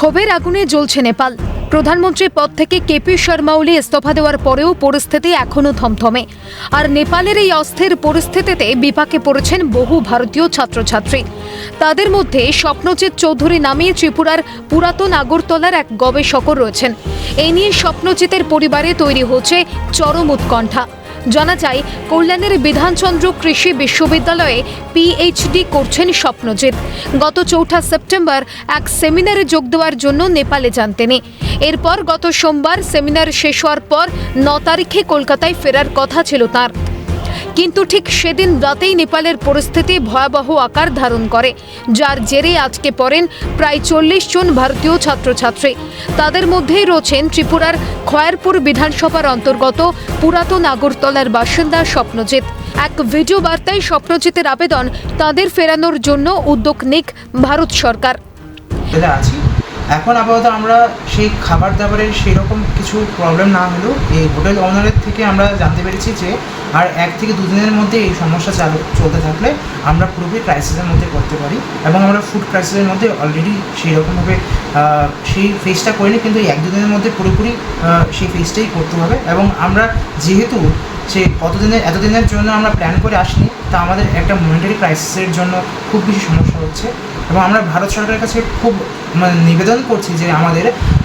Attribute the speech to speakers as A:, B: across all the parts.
A: ক্ষোভের আগুনে জ্বলছে নেপাল। প্রধানমন্ত্রীর পদ থেকে কেপি শর্মা ওলি ইস্তফা দেওয়ার পরেও পরিস্থিতি এখনও থমথমে। আর নেপালের এই অস্থির পরিস্থিতিতে বিপাকে পড়েছেন বহু ভারতীয় ছাত্রছাত্রী। তাদের মধ্যে স্বপ্নজিৎ চৌধুরী নামে ত্রিপুরার পুরাতন আগরতলার এক গবেষকও রয়েছেন। এই নিয়ে স্বপ্নজিতের পরিবারে তৈরি হচ্ছে চরম উৎকণ্ঠা। জানা যায়, কল্যাণের বিধানচন্দ্র কৃষি বিশ্ববিদ্যালয়ে পিএইচডি করছেন স্বপ্নজিৎ। গত চৌঠা সেপ্টেম্বর এক সেমিনারে যোগ দেওয়ার জন্য নেপালে যান তিনি। এরপর গত সোমবার সেমিনার শেষ হওয়ার পর ন তারিখে কলকাতায় ফেরার কথা ছিল তার। কিন্তু ঠিক সেদিন রাতেই নেপালের পরিস্থিতি ভয়াবহ আকার ধারণ করে, যার জেরে আজকে পড়েন প্রায় চল্লিশ জন ভারতীয় ছাত্রছাত্রী। তাদের মধ্যেই রয়েছেন ত্রিপুরার খয়ারপুর বিধানসভার অন্তর্গত পুরাতন আগরতলার বাসিন্দা স্বপ্নজিৎ। এক ভিডিও বার্তায় স্বপ্নজিতের আবেদন তাদের ফেরানোর জন্য উদ্যোগ নিক ভারত সরকার।
B: এখন আপাতত আমরা সেই খাবার দাবারের সেই রকম কিছু প্রবলেম না হলেও এই হোটেল ওনারের থেকে আমরা জানতে পেরেছি যে আর এক থেকে দুদিনের মধ্যে এই সমস্যা চালু চলতে থাকলে আমরা পুরোপুরি ক্রাইসিসের মধ্যে করতে পারি এবং আমরা ফুড ক্রাইসিসের মধ্যে অলরেডি সেই রকমভাবে সেই ফেসটা করিনি, কিন্তু এই এক দুদিনের মধ্যে পুরোপুরি সেই ফেসটাই করতে হবে এবং আমরা যেহেতু সে কতদিনের এতদিনের জন্য আমরা প্ল্যান করে আসিনি তা আমাদের একটা মনিটারি ক্রাইসিসের জন্য খুব বেশি সমস্যা হচ্ছে। এবং আমরা ভারত সরকারের কাছে খুব মানে নিবেদন করছি যে আমাদের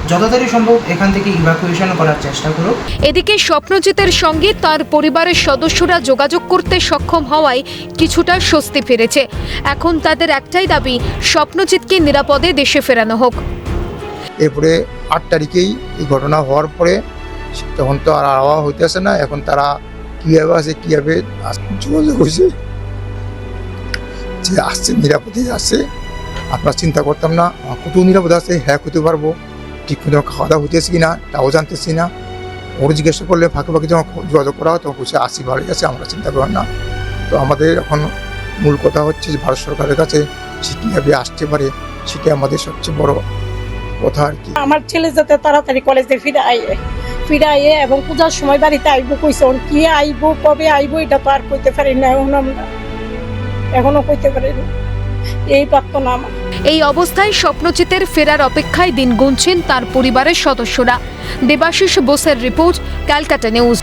B: যত তাড়াতাড়ি সম্ভব এখান থেকে ইভাকুয়েশন করার চেষ্টা করুক।
A: এদিকে স্বপ্নজিতের সঙ্গে তার পরিবারের সদস্যরা যোগাযোগ করতে সক্ষম হওয়ায় কিছুটা স্বস্তি ফিরেছে। এখন তাদের একটাই দাবি স্বপ্নজিৎকে নিরাপদে দেশে ফেরানো হোক।
C: এরপরে আট তারিখেই এই ঘটনা হওয়ার পরে তখন তো আর আওয়া হইতেছে না এখন তারা কীভাবে আছে, কীভাবে যোগাযোগ হয়েছে যে আসছে, নিরাপদে আসছে আমরা চিন্তা করতাম না কত নিরাপদ আছে হ্যাঁ করতে পারব। ঠিক মতো খাওয়া দাওয়া হইতেছে কি না তাও জানতেছি না। ওর জিজ্ঞাসা করলে ফাঁকে ফাঁকে যখন যোগাযোগ করা হয়, তখন বলছে, আসি বাড়ি আছে, আমরা চিন্তা করেন না। তো আমাদের এখন মূল কথা হচ্ছে যে, ভারত সরকারের কাছে সে কীভাবে আসতে পারে, সেটাই আমাদের সবচেয়ে বড় কথা আর কি।
D: আমার ছেলে যাতে তাড়াতাড়ি কলেজে ফিরে আইয়ে ফিরে আইয়ে এবং পূজার সময় বাড়িতে আইব কইছে ওর কি আইবো, কবে আইব, এটা তো আর কইতে পারি না, এখন আমরা, এখনও কইতে পারি না। এই প্রার্থনা আমার।
A: এই অবস্থায় স্বপ্নজিতের ফেরার অপেক্ষায় দিন গুনছেন তার পরিবারের সদস্যরা। দেবাশিস বোসের রিপোর্ট, ক্যালকাটা নিউজ।